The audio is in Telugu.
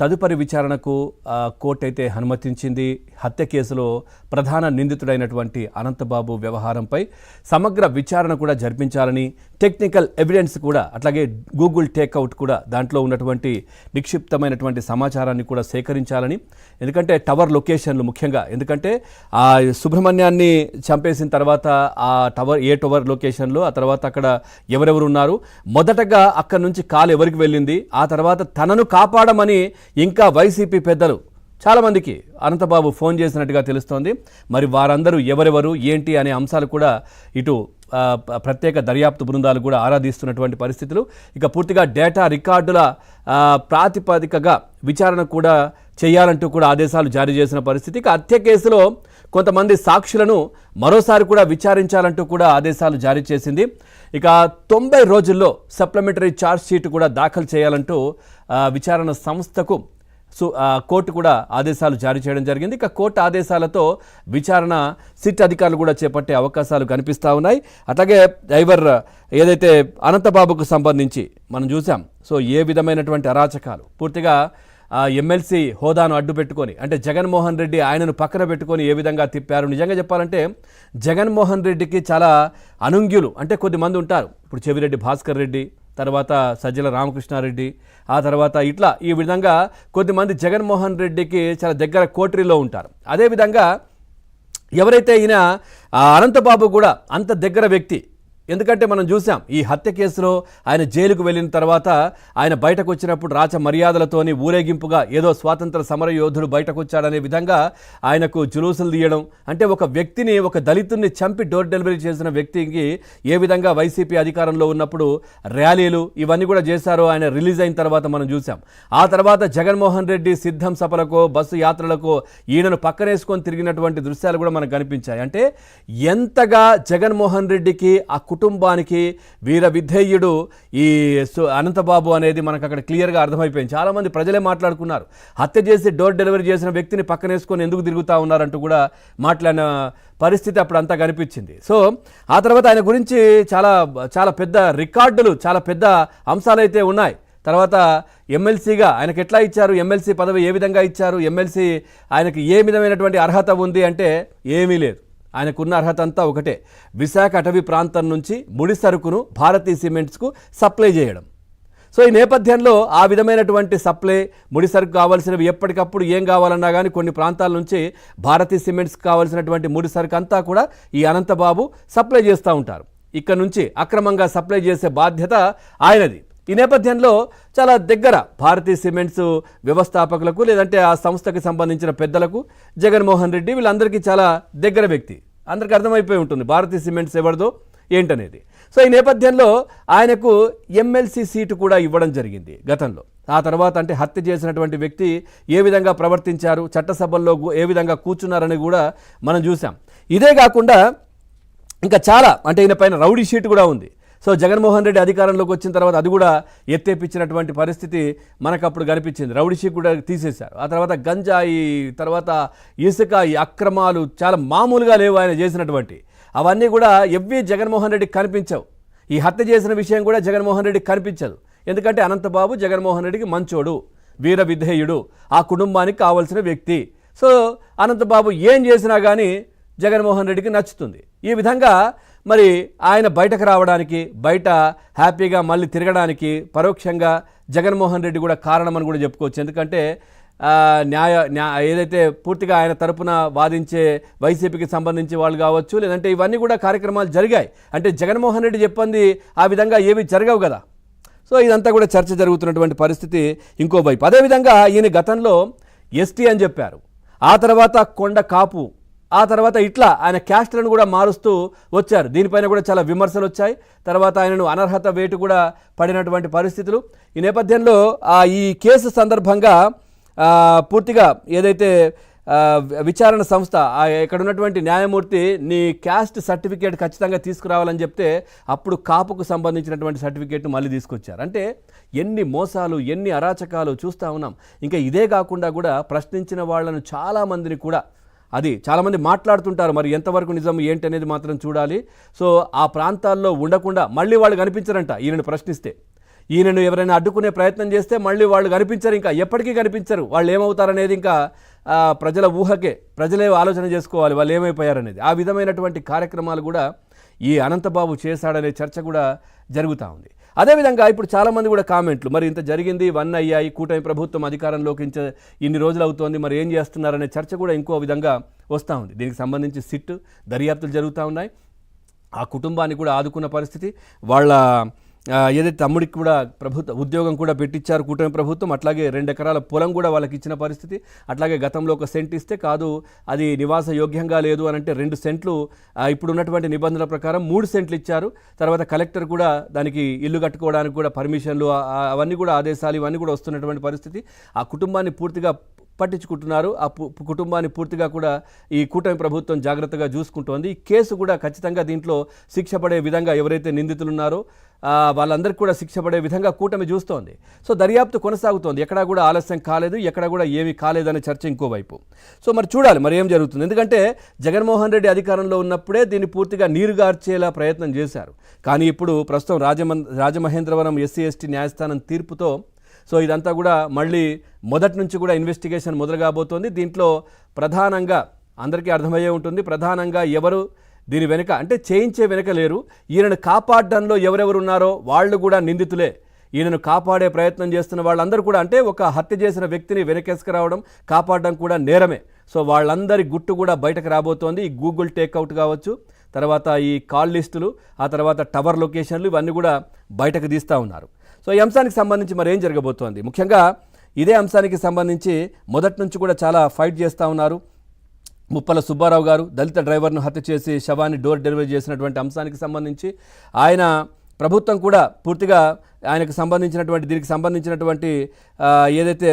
తదుపరి విచారణకు కోర్టు అయితే అనుమతించింది. హత్య కేసులో ప్రధాన నిందితుడైనటువంటి అనంతబాబు వ్యవహారంపై సమగ్ర విచారణ కూడా జరిపించాలని టెక్నికల్ ఎవిడెన్స్ కూడా అట్లాగే గూగుల్ టేక్అవుట్ కూడా దాంట్లో ఉన్నటువంటి నిక్షిప్తమైనటువంటి సమాచారాన్ని కూడా సేకరించాలని. ఎందుకంటే టవర్ లొకేషన్లు ముఖ్యంగా ఎందుకంటే ఆ సుబ్రహ్మణ్యాన్ని చంపేసిన తర్వాత ఆ టవర్ ఏ టవర్ లొకేషన్లో ఆ తర్వాత అక్కడ ఎవరెవరు ఉన్నారు. మొదటగా అక్కడి నుంచి కాలు ఎవరికి వెళ్ళింది ఆ తర్వాత తనను కాపాడమని ఇంకా వైసీపీ పెద్దలు చాలామందికి అనంతబాబు ఫోన్ చేసినట్టుగా తెలుస్తోంది. మరి వారందరూ ఎవరెవరు ఏంటి అనే అంశాలు కూడా ఇటు ప్రత్యేక దర్యాప్తు బృందాలు కూడా ఆరాధిస్తున్నటువంటి పరిస్థితులు. ఇక పూర్తిగా డేటా రికార్డుల ప్రాతిపదికగా విచారణ కూడా చేయాలంటూ కూడా ఆదేశాలు జారీ చేసిన పరిస్థితి. ఇక హత్య కేసులో కొంతమంది సాక్షులను మరోసారి కూడా విచారించాలంటూ కూడా ఆదేశాలు జారీ చేసింది. ఇక తొంభై రోజుల్లో సప్లిమెంటరీ ఛార్జ్ షీట్ కూడా దాఖలు చేయాలంటూ విచారణ సంస్థకు సో కోర్టు కూడా ఆదేశాలు జారీ చేయడం జరిగింది. ఇక కోర్టు ఆదేశాలతో విచారణ సిట్ అధికారులు కూడా చేపట్టే అవకాశాలు కనిపిస్తూ ఉన్నాయి. అట్లాగే డ్రైవర్ ఏదైతే అనంతబాబుకు సంబంధించి మనం చూసాం సో ఏ విధమైనటువంటి అరాచకాలు? పూర్తిగా ఎమ్మెల్సీ హోదాను అడ్డు పెట్టుకొని అంటే జగన్మోహన్ రెడ్డి ఆయనను పక్కన పెట్టుకొని ఏ విధంగా తిప్పారు? నిజంగా చెప్పాలంటే జగన్మోహన్ రెడ్డికి చాలా అనుంగ్యులు అంటే కొద్దిమంది ఉంటారు. ఇప్పుడు చెవిరెడ్డి భాస్కర్ రెడ్డి తర్వాత సజ్జల రామకృష్ణారెడ్డి ఆ తర్వాత ఇట్లా ఈ విధంగా కొద్దిమంది జగన్మోహన్ రెడ్డికి చాలా దగ్గర కోటరీలో ఉంటారు. అదేవిధంగా ఎవరైతే ఈయన ఆ అనంతబాబు కూడా అంత దగ్గర వ్యక్తి ఎందుకంటే మనం చూసాం ఈ హత్య కేసులో ఆయన జైలుకు వెళ్ళిన తర్వాత ఆయన బయటకు వచ్చినప్పుడు రాచ మర్యాదలతోని ఊరేగింపుగా ఏదో స్వాతంత్ర సమర యోధుడు బయటకు వచ్చాడనే విధంగా ఆయనకు జులూసులు తీయడం అంటే ఒక వ్యక్తిని ఒక దళితుడిని చంపి డోర్ డెలివరీ చేసిన వ్యక్తికి ఏ విధంగా వైసీపీ అధికారంలో ఉన్నప్పుడు ర్యాలీలు ఇవన్నీ కూడా చేశారో ఆయన రిలీజ్ అయిన తర్వాత మనం చూసాం ఆ తర్వాత జగన్మోహన్ రెడ్డి సిద్ధం సభలకో బస్సు యాత్రలకో ఈయనను పక్కనేసుకొని తిరిగినటువంటి దృశ్యాలు కూడా మనకు కనిపించాయి. అంటే ఎంతగా జగన్మోహన్ రెడ్డికి ఆ కుటుంబానికి వీర విధేయుడు ఈ అనంతబాబు అనేది మనకు అక్కడ క్లియర్గా అర్థమైపోయింది. చాలామంది ప్రజలే మాట్లాడుకున్నారు. హత్య చేసి డోర్ డెలివరీ చేసిన వ్యక్తిని పక్కనేసుకొని ఎందుకు తిరుగుతూ ఉన్నారంటూ కూడా మాట్లాడిన పరిస్థితి అప్పుడు అంతా కనిపించింది. సో ఆ తర్వాత ఆయన గురించి చాలా చాలా పెద్ద రికార్డులు చాలా పెద్ద అంశాలైతే ఉన్నాయి. తర్వాత ఎమ్మెల్సీగా ఆయనకు ఎట్లా ఇచ్చారు? ఎమ్మెల్సీ పదవి ఏ విధంగా ఇచ్చారు? ఎమ్మెల్సీ ఆయనకి ఏ విధమైనటువంటి అర్హత ఉంది అంటే ఏమీ లేదు. ఆయనకున్న అర్హత అంతా ఒకటే. విశాఖ అటవీ ప్రాంతం నుంచి ముడి సరుకును భారతీ సిమెంట్స్కు సప్లై చేయడం. సో ఈ నేపథ్యంలో ఆ విధమైనటువంటి సప్లై ముడి సరుకు కావాల్సినవి ఎప్పటికప్పుడు ఏం కావాలన్నా కానీ కొన్ని ప్రాంతాల నుంచి భారతీ సిమెంట్స్ కావాల్సినటువంటి ముడి సరుకు అంతా కూడా ఈ అనంతబాబు సప్లై చేస్తూ ఉంటారు. ఇక్కడ నుంచి అక్రమంగా సప్లై చేసే బాధ్యత ఆయనది. ఈ నేపథ్యంలో చాలా దగ్గర భారతీ సిమెంట్స్ వ్యవస్థాపకులకు లేదంటే ఆ సంస్థకి సంబంధించిన పెద్దలకు జగన్మోహన్ రెడ్డి వీళ్ళందరికీ చాలా దగ్గర వ్యక్తి. అందరికీ అర్థమైపోయి ఉంటుంది భారతీ సిమెంట్స్ ఎవరిదో ఏంటనేది. సో ఈ నేపథ్యంలో ఆయనకు ఎమ్మెల్సీ సీటు కూడా ఇవ్వడం జరిగింది గతంలో. ఆ తర్వాత అంటే హత్య చేసినటువంటి వ్యక్తి ఏ విధంగా ప్రవర్తించారు చట్టసభల్లో ఏ విధంగా కూర్చున్నారని కూడా మనం చూసాం ఇదే కాకుండా ఇంకా చాలా అంటే ఈయన పైన రౌడీ షీట్ కూడా ఉంది. సో జగన్మోహన్ రెడ్డి అధికారంలోకి వచ్చిన తర్వాత అది కూడా ఎత్తేపించినటువంటి పరిస్థితి మనకు అప్పుడు కనిపించింది. రౌడీ కూడా తీసేశారు. ఆ తర్వాత గంజాయి తర్వాత ఇసుక ఈ అక్రమాలు చాలా మామూలుగా లేవు ఆయన చేసినటువంటి. అవన్నీ కూడా ఎవ్వి జగన్మోహన్ రెడ్డికి కనిపించవు. ఈ హత్య చేసిన విషయం కూడా జగన్మోహన్ రెడ్డికి కనిపించదు. ఎందుకంటే అనంతబాబు జగన్మోహన్ రెడ్డికి మంచోడు వీర విధేయుడు ఆ కుటుంబానికి కావలసిన వ్యక్తి. సో అనంతబాబు ఏం చేసినా కానీ జగన్మోహన్ రెడ్డికి నచ్చుతుంది. ఈ విధంగా మరి ఆయన బయటకు రావడానికి బయట హ్యాపీగా మళ్ళీ తిరగడానికి పరోక్షంగా జగన్మోహన్ రెడ్డి కూడా కారణమని కూడా చెప్పుకోవచ్చు. ఎందుకంటే న్యాయ న్యాయ ఏదైతే పూర్తిగా ఆయన తరపున వాదించే వైసీపీకి సంబంధించి వాళ్ళు కావచ్చు లేదంటే ఇవన్నీ కూడా కార్యక్రమాలు జరిగాయి. అంటే జగన్మోహన్ రెడ్డి చెప్పింది ఆ విధంగా ఏవి జరగవు కదా. సో ఇదంతా కూడా చర్చ జరుగుతున్నటువంటి పరిస్థితి ఇంకో వైపు. అదేవిధంగా ఈయన గతంలో ఎస్టీ అని చెప్పారు. ఆ తర్వాత కొండ కాపు ఆ తర్వాత ఇట్లా ఆయన క్యాస్ట్లను కూడా మారుస్తూ వచ్చారు. దీనిపైన కూడా చాలా విమర్శలు వచ్చాయి. తర్వాత ఆయనను అనర్హత వేటు కూడా పడినటువంటి పరిస్థితులు. ఈ నేపథ్యంలో ఆ, ఈ కేసు సందర్భంగా పూర్తిగా ఏదైతే విచారణ సంస్థ ఆ ఇక్కడ ఉన్నటువంటి న్యాయమూర్తి నీ క్యాస్ట్ సర్టిఫికేట్ ఖచ్చితంగా తీసుకురావాలని చెప్తే అప్పుడు కాపుకు సంబంధించినటువంటి సర్టిఫికేట్ను మళ్ళీ తీసుకొచ్చారు. అంటే ఎన్ని మోసాలు ఎన్ని అరాచకాలు చూస్తూ ఉన్నాం. ఇంకా ఇదే కాకుండా కూడా ప్రశ్నించిన వాళ్ళను చాలామందిని కూడా అది చాలామంది మాట్లాడుతుంటారు మరి ఎంతవరకు నిజం ఏంటి అనేది మాత్రం చూడాలి. సో ఆ ప్రాంతాల్లో ఉండకుండా మళ్ళీ వాళ్ళు కనిపించరంట ఈయనను ప్రశ్నిస్తే. ఈయనను ఎవరైనా అడ్డుకునే ప్రయత్నం చేస్తే మళ్ళీ వాళ్ళు కనిపించరు ఇంకా ఎప్పటికీ కనిపించరు. వాళ్ళు ఏమవుతారనేది ఇంకా ప్రజల ఊహకే. ప్రజలే ఆలోచన చేసుకోవాలి వాళ్ళు ఏమైపోయారనేది. ఆ విధమైనటువంటి కార్యక్రమాలు కూడా ఈ అనంతబాబు చేశాడనే చర్చ కూడా జరుగుతూ ఉంది. అదేవిధంగా ఇప్పుడు చాలామంది కూడా కామెంట్లు మరి ఇంత జరిగింది వన్ అయ్యాయి కూటమి ప్రభుత్వం అధికారంలోకి ఇన్ని రోజులు అవుతోంది మరి ఏం చేస్తున్నారనే చర్చ కూడా ఇంకో విధంగా వస్తూ ఉంది. దీనికి సంబంధించి సిట్ దర్యాప్తులు జరుగుతూ ఉన్నాయి. ఆ కుటుంబాన్ని కూడా ఆదుకున్న పరిస్థితి వాళ్ళ ఏదైతే తమ్ముడికి కూడా ప్రభుత్వ ఉద్యోగం కూడా పెట్టించారు కూటమి ప్రభుత్వం అట్లాగే రెండు ఎకరాల పొలం కూడా వాళ్ళకి ఇచ్చిన పరిస్థితి. అట్లాగే గతంలో ఒక సెంట్ ఇస్తే కాదు అది నివాస యోగ్యంగా లేదు అని అంటే రెండు సెంట్లు ఇప్పుడు ఉన్నటువంటి నిబంధనల ప్రకారం మూడు సెంట్లు ఇచ్చారు. తర్వాత కలెక్టర్ కూడా దానికి ఇల్లు కట్టుకోవడానికి కూడా పర్మిషన్లు అవన్నీ కూడా ఆదేశాలు ఇవన్నీ కూడా వస్తున్నటువంటి పరిస్థితి. ఆ కుటుంబాన్ని పూర్తిగా పట్టించుకుంటున్నారు. ఆ పు- కుటుంబాన్ని పూర్తిగా కూడా ఈ కూటమి ప్రభుత్వం జాగ్రత్తగా చూసుకుంటోంది. ఈ కేసు కూడా ఖచ్చితంగా దీంట్లో శిక్ష పడే విధంగా ఎవరైతే నిందితులు ఉన్నారో వాళ్ళందరికీ కూడా శిక్ష పడే విధంగా కూటమి చూస్తోంది. సో దర్యాప్తు కొనసాగుతోంది. ఎక్కడా కూడా ఆలస్యం కాలేదు ఎక్కడా కూడా ఏమీ కాలేదనే చర్చ ఇంకోవైపు. సో మరి చూడాలి మరి ఏం జరుగుతుంది? ఎందుకంటే జగన్మోహన్ రెడ్డి అధికారంలో ఉన్నప్పుడే దీన్ని పూర్తిగా నీరుగార్చేలా ప్రయత్నం చేశారు. కానీ ఇప్పుడు ప్రస్తుతం రాజమ రాజమహేంద్రవరం ఎస్సీ ఎస్టీ న్యాయస్థానం తీర్పుతో సో ఇదంతా కూడా మళ్ళీ మొదటి నుంచి కూడా ఇన్వెస్టిగేషన్ మొదలు కాబోతోంది దీంట్లో ప్రధానంగా అందరికీ అర్థమయ్యే ఉంటుంది. ప్రధానంగా ఎవరు దీని వెనుక అంటే చేయించే వెనుక లేరు. ఈయనను కాపాడడంలో ఎవరెవరు ఉన్నారో వాళ్ళు కూడా నిందితులే. ఈయనను కాపాడే ప్రయత్నం చేస్తున్న వాళ్ళందరూ కూడా అంటే ఒక హత్య చేసిన వ్యక్తిని వెనకేసుకురావడం కాపాడడం కూడా నేరమే. సో వాళ్ళందరి గుట్టు కూడా బయటకు రాబోతోంది. ఈ గూగుల్ టేక్అవుట్ కావచ్చు తర్వాత ఈ కాల్ లిస్టులు ఆ తర్వాత టవర్ లొకేషన్లు ఇవన్నీ కూడా బయటకు తీస్తూ ఉన్నారు. సో ఈ అంశానికి సంబంధించి మరి ఏం జరగబోతోంది? ముఖ్యంగా ఇదే అంశానికి సంబంధించి మొదటి నుంచి కూడా చాలా ఫైట్ చేస్తూ ఉన్నారు. ముప్పల సుబ్బారావు గారు దళిత డ్రైవర్ను హత్య చేసి శవాన్ని డోర్ డెలివరీ చేసినటువంటి అంశానికి సంబంధించి ఆయన ప్రభుత్వం కూడా పూర్తిగా ఆయనకు సంబంధించినటువంటి దీనికి సంబంధించినటువంటి ఏదైతే